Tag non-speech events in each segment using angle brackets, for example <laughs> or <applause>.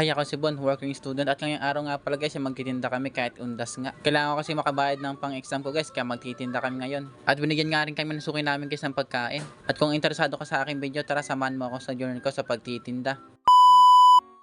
Hi, ako si Bon, working student at ngayong araw nga pala guys, magtitinda kami kahit undas nga. Kailangan ko kasi makabayad ng pang-exam ko guys, kaya magtitinda kami ngayon. At binigyan nga rin kami ng suki namin guys ng pagkain. At kung interesado ka sa aking video, tara samahan mo ako sa journey ko sa pagtitinda.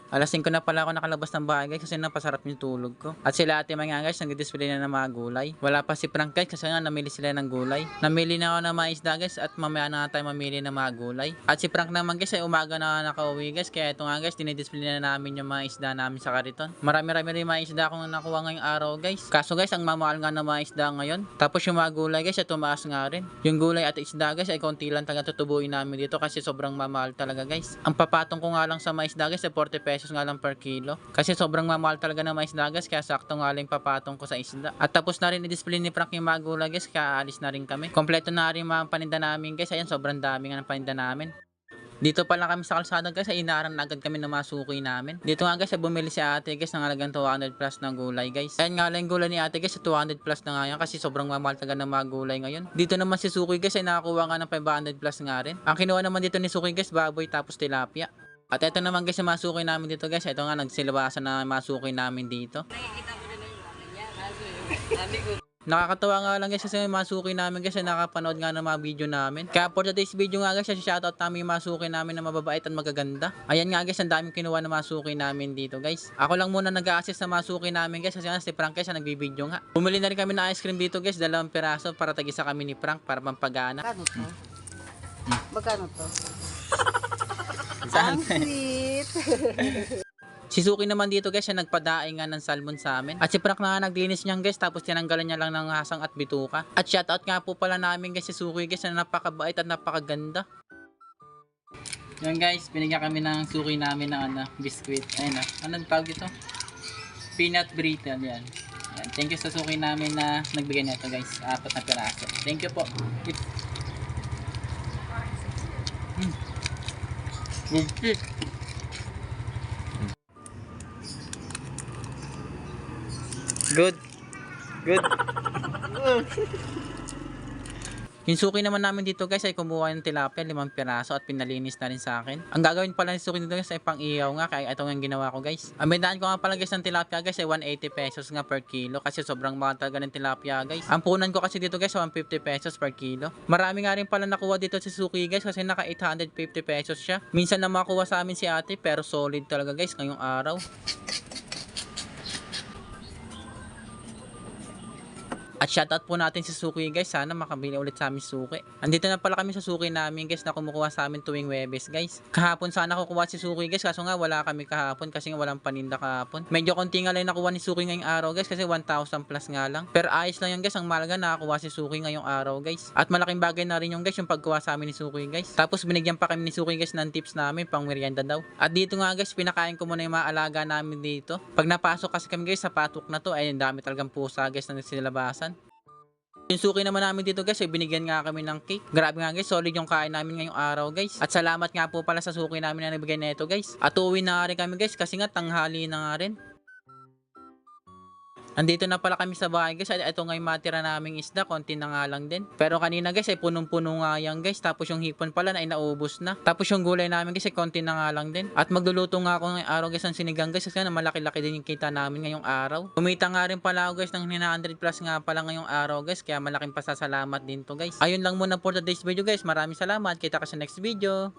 Alas 5 na pala ako nakalabas ng bahay guys kasi napasarap yung tulog ko. At sila ate mga guys, nag-display na ng mga gulay. Wala pa si Frank guys kasi nga namili sila ng gulay. Namili na ako ng mga isda guys at mamaya na tayo mamili ng mga gulay. At si Frank naman guys ay umaga na nakauwi guys kaya ito nga guys dinidisplay na namin yung mga isda namin sa kariton. Marami-rami rin mga isda akong nakuha ngayong araw guys. Kaso guys ang mamahal nga ng mga isda ngayon. Tapos yung mga gulay guys ay tumaas nga rin. Yung gulay at isda guys ay konti lang talaga tutubuin namin dito kasi sobrang mamahal talaga guys. Ang papatong ko nga lang sa mga isda guys ay 40 pesos nga lang per kilo. Kasi sobrang mamahal talaga ng mga isda guys kaya sakto nga lang papatong ko sa isda. At tapos na rin i-display ni Frank yung mga gulay guys kaya alis na rin kami. Kompleto na rin mga paninda namin guys. Ayan sobrang dami nga ng paninda namin. Dito pa lang kami sa kalsada guys, ay na agad kami na masuki namin. Dito nga guys, ay bumili si ate guys ng halagang 200 plus ng gulay guys. Ayan nga lang gulay ni ate guys, 200 plus na nga yan kasi sobrang mamahal talaga ng mga gulay ngayon. Dito naman si Suki guys ay nakakuha nga ng 500 plus nga rin. Ang kinuha naman dito ni Suki guys, baboy tapos tilapia. At ito naman guys, yung masuki namin dito guys. Ito nga, nagsilabasan na masuki namin dito. Nakakatawa nga lang guys kasi yung masuki namin guys ay nakapanood nga ng mga video namin. Kaya for today's video nga guys, shoutout namin yung masuki namin na mababait at magaganda. Ayan nga guys, ang daming kinuha ng masuki namin dito guys. Ako lang muna nag-assist sa masuki namin guys kasi nga si Frank guys nagbibideo nga. Bumili na rin kami ng ice cream dito guys, dalawang piraso para tagisa kami ni Frank para pampagana. Magkano to? Magkano to? <laughs> Saan? Ang sweet. <laughs> Si Suki naman dito guys, siya nagpadaing nga ng salmon sa amin. At si Frank na nga naglinis niyan guys, tapos tinanggalan niya lang ng hasang at bituka. At shoutout nga po pala namin guys si Suki guys na napakabait at napakaganda. Yan guys, binigyan kami ng Suki namin ng ano, biscuit. Ayun na, anong tawag ito? Peanut brittle yan. Yan. Thank you sa Suki namin na nagbigay nito guys, apat na piraso. Thank you po. It... Mm. Good shit. Good. Good. <laughs> Yung naman namin dito guys ay kumuha ng tilapia, limang piraso at pinalinis na rin sa akin. Ang gagawin pala ni suki dito guys ay pang iyaw nga kaya ito nga ginawa ko guys. Ang bentahan ko nga pala guys ng tilapia guys ay 180 pesos nga per kilo kasi sobrang mahal talaga ng tilapia guys. Ang punan ko kasi dito guys 150 pesos per kilo. Marami nga rin pala nakuha dito si suki guys kasi naka 850 pesos siya. Minsan na makuha sa amin si ate pero solid talaga guys ngayong araw. At shoutout po natin si Suki guys. Sana makabili ulit sa amin Suki. Andito na pala kami sa Suki namin guys na kumukuha sa amin tuwing Webes guys. Kahapon sana kukuha si Suki guys kaso nga wala kami kahapon kasi nga walang paninda kahapon. Medyo konti nga lang nakuha ni Suki ngayong araw guys kasi 1,000 plus nga lang. Pero ayos lang yan guys. Ang malaga nakakuha si Suki ngayong araw guys. At malaking bagay na rin yung guys yung pagkuha sa amin ni Suki guys. Tapos binigyan pa kami ni Suki guys ng tips namin pang merienda daw. At dito nga guys pinakain ko muna yung mga alaga namin dito. Pag napasok kasi kami guys sa patok na to ay ang dami talagang pusa guys na nagsilabasan. Yung suki naman namin dito guys, ay binigyan nga kami ng cake. Grabe nga guys, solid yung kain namin ngayong araw guys. At salamat nga po pala sa suki namin na nabigay nito guys. At uuwi na rin kami guys kasi nga tanghali na nga rin. Andito na pala kami sa bahay guys. Ito nga yung matira naming isda. Konti na nga lang din. Pero kanina guys ay punong-puno nga yan guys. Tapos yung hipon pala na ay naubos na. Tapos yung gulay namin guys ay konti na nga lang din. At magluluto nga ako ngayong araw guys ng sinigang guys. Kasi nga malaki-laki din yung kita namin ngayong araw. Kumita nga rin pala ako guys ng 900 plus nga pala ngayong araw guys. Kaya malaking pasasalamat din to guys. Ayun lang muna for today's video guys. Maraming salamat. Kita ka sa next video.